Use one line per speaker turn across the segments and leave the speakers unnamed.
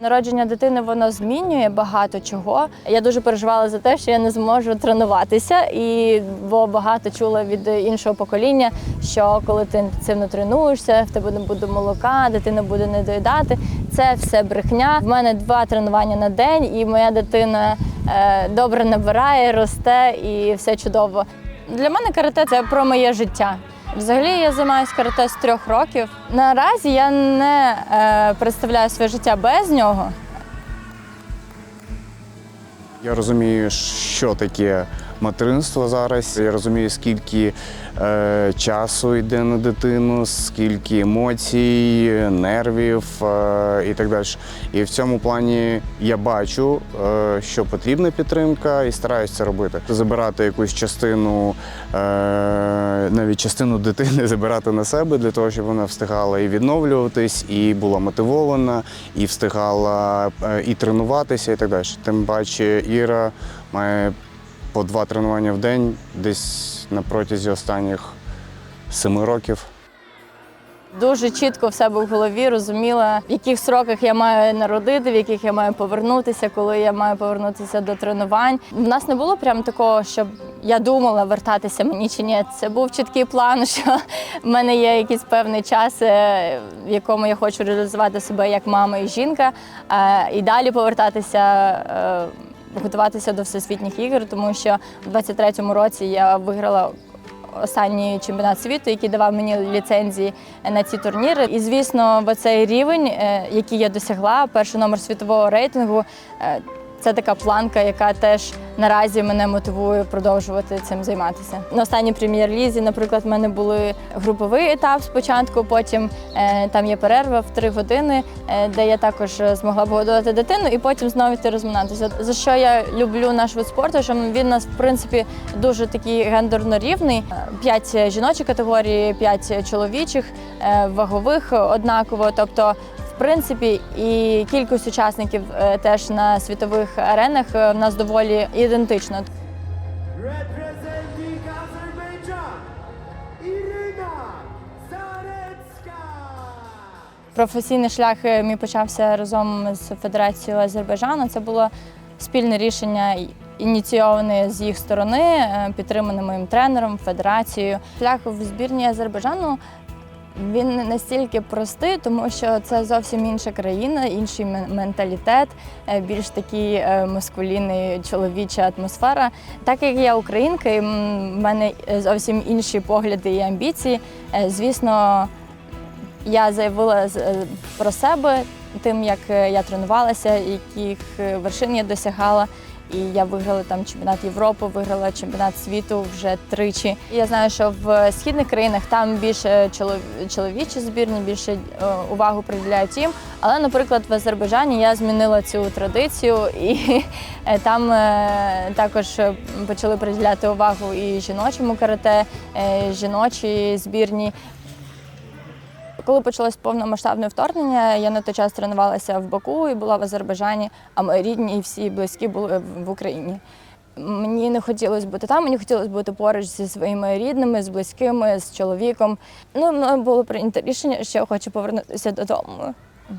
Народження дитини воно змінює багато чого. Я дуже переживала за те, що я не зможу тренуватися, і бо багато чула від іншого покоління, що коли ти інтенсивно тренуєшся, в тебе не буде молока, дитина буде не доїдати. Це все брехня. В мене два тренування на день, і моя дитина е, добре набирає, росте і все чудово. Для мене карате це про моє життя. Взагалі я займаюся карате з трьох років. Наразі я не е, представляю своє життя без нього.
Я розумію, що таке материнство зараз. Я розумію, скільки е, часу йде на дитину, скільки емоцій, нервів е, і так далі. І в цьому плані я бачу, е, що потрібна підтримка, і стараюся це робити. Забирати якусь частину, е, навіть частину дитини забирати на себе для того, щоб вона встигала і відновлюватись, і була мотивована, і встигала е, і тренуватися, і так далі. Тим паче Іра має по два тренування в день десь на протязі останніх семи років.
Дуже чітко в себе в голові розуміла, в яких сроках я маю народити, в яких я маю повернутися, коли я маю повернутися до тренувань. В нас не було прям такого, щоб я думала вертатися мені чи ні. Це був чіткий план, що в мене є якийсь певний час, е, в якому я хочу реалізувати себе як мама і жінка, е, і далі повертатися. Е, Готуватися до всесвітніх ігор, тому що в 23-му році я виграла останній чемпіонат світу, який давав мені ліцензії на ці турніри. І звісно, в цей рівень, е, який я досягла, перший номер світового рейтингу. Це така планка, яка теж наразі мене мотивує продовжувати цим займатися. На останній прем'єр-лізі, наприклад, в мене були груповий етап спочатку, потім е, там є перерва в три години, е, де я також е, змогла погодувати дитину, і потім знову йти розминатися. За що я люблю наш вид спорту, що він у нас в принципі дуже такий гендерно рівний. Е, П'ять жіночі категорії, п'ять чоловічих, е, вагових однаково. Тобто в принципі, і кількість учасників е, теж на світових аренах е, в нас доволі
Zaretska.
Професійний шлях е, мій почався разом з Федерацією Азербайджану. Це було спільне рішення ініційоване з їх сторони, підтримане моїм тренером, федерацією. Шлях в збірні Азербайджану. Він не настільки простий, тому що це зовсім інша країна, інший менталітет, е, більш такий е, маскулінний чоловіча атмосфера. Так як я українка, і в мене е, зовсім інші погляди і амбіції. Звісно, я заявила про себе тим, як я тренувалася, яких вершин я досягала. І я виграла там чемпіонат Європи, виграла чемпіонат світу вже тричі. І я знаю, що в східних країнах там більше чолов- чоловічі збірні, більше е, увагу приділяють їм. Але, наприклад, в Азербайджані я змінила цю традицію, і е, там е, також почали приділяти увагу і жіночому карате, е, жіночі збірні. Коли почалось повномасштабне вторгнення, я на той час тренувалася в Баку і була в Азербайджані, а мої рідні і всі близькі були в- Україні. Мені не хотілося бути там, мені хотілося бути поруч зі своїми рідними, з близькими, з чоловіком. Ну, мною було прийнято рішення, що я хочу повернутися додому.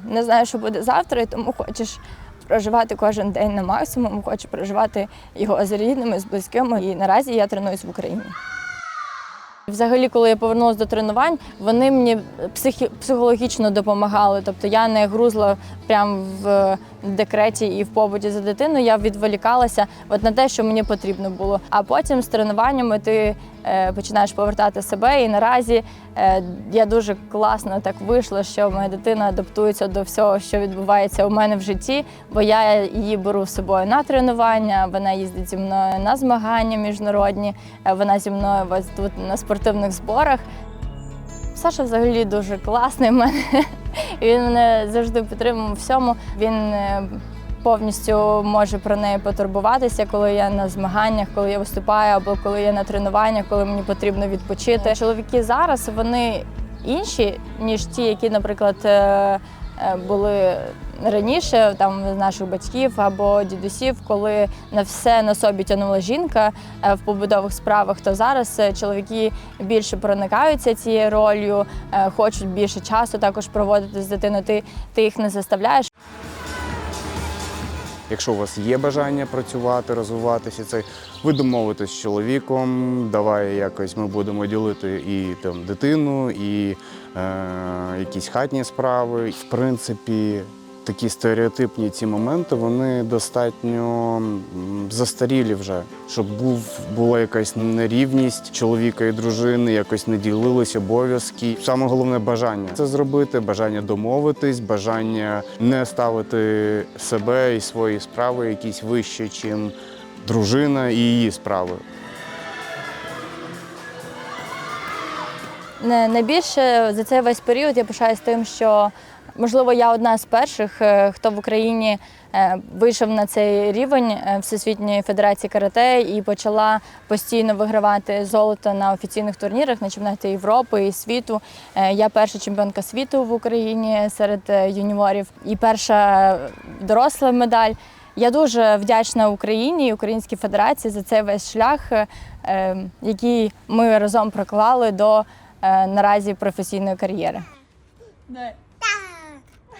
Не знаю, що буде завтра, і тому хочеш проживати кожен день на максимум, хочу проживати його з рідними, з близькими. І наразі я тренуюсь в Україні. Взагалі, коли я повернулася до тренувань, вони мені психі- психологічно допомагали. Тобто я не грузла прямо в декреті і в побуті за дитиною. Я відволікалася от на те, що мені потрібно було. А потім з тренуваннями ти е, починаєш повертати себе. І наразі е, я дуже класно так вийшло, що моя дитина адаптується до всього, що відбувається у мене в житті, бо я її беру з собою на тренування. Вона їздить зі мною на змагання міжнародні. е, Вона зі мною ось тут на спортивних зборах. Саша взагалі дуже класний в мене. Він мене завжди підтримує у всьому. Він е, повністю може про неї потурбуватися, коли я на змаганнях, коли я виступаю, або коли я на тренуваннях, коли мені потрібно відпочити. Чоловіки зараз вони інші, ніж ті, які, наприклад, е, е, були раніше, там наших батьків або дідусів, коли на все на собі тягнула жінка е, в побудових справах, то зараз е, чоловіки більше проникаються цією ролью, е, хочуть більше часу також проводити з дитиною. Ти, ти їх не заставляєш.
Якщо у вас є бажання працювати, розвиватися, це ви домовитесь з чоловіком, давай якось ми будемо ділити і там дитину, і е, якісь хатні справи. В принципі, такі стереотипні ці моменти вони достатньо застарілі вже, щоб був була якась нерівність чоловіка і дружини, якось не ділились обов'язки. Саме головне бажання це зробити, бажання домовитись, бажання не ставити себе і свої справи якісь вище, чим дружина і її справи.
Не- Найбільше за цей весь період я пишаюсь тим, що можливо я одна з перших, е, хто в Україні е, вийшов на цей рівень е, Всесвітньої федерації карате і почала постійно вигравати золото на офіційних турнірах на чемпіонаті Європи і світу. Я перша чемпіонка світу в Україні серед юніорів і перша доросла медаль. Я дуже вдячна Україні і Українській Федерації за цей весь шлях, який ми разом проклали до наразі професійної кар'єри.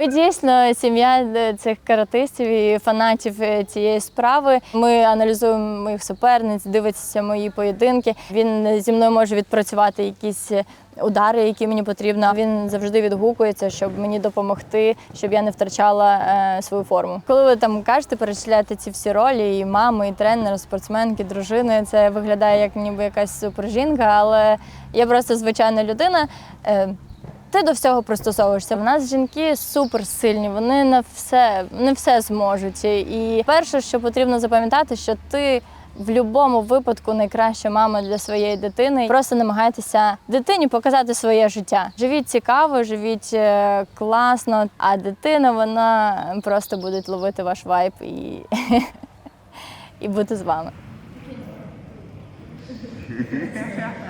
Ми дійсно сім'я е, цих каратистів і фанатів е, цієї справи. Ми аналізуємо моїх суперниць, дивиться мої поєдинки. Він зі мною може відпрацювати якісь е, удари, які мені потрібно. Він завжди відгукується, щоб мені допомогти, щоб я не втрачала свою форму. Коли ви там кажете, перечисляєте ці всі ролі, і мами, і тренер, спортсменки, дружини, це виглядає як ніби якась супержінка, але я просто звичайна людина. Ти до всього пристосовуєшся. У нас жінки суперсильні, вони на все, не все зможуть. І перше, що потрібно запам'ятати, що ти в будь-якому випадку найкраща мама для своєї дитини. Просто намагайтеся дитині показати своє життя. Живіть цікаво, живіть е, класно, а дитина вона просто буде ловити ваш вайб і, і бути з вами.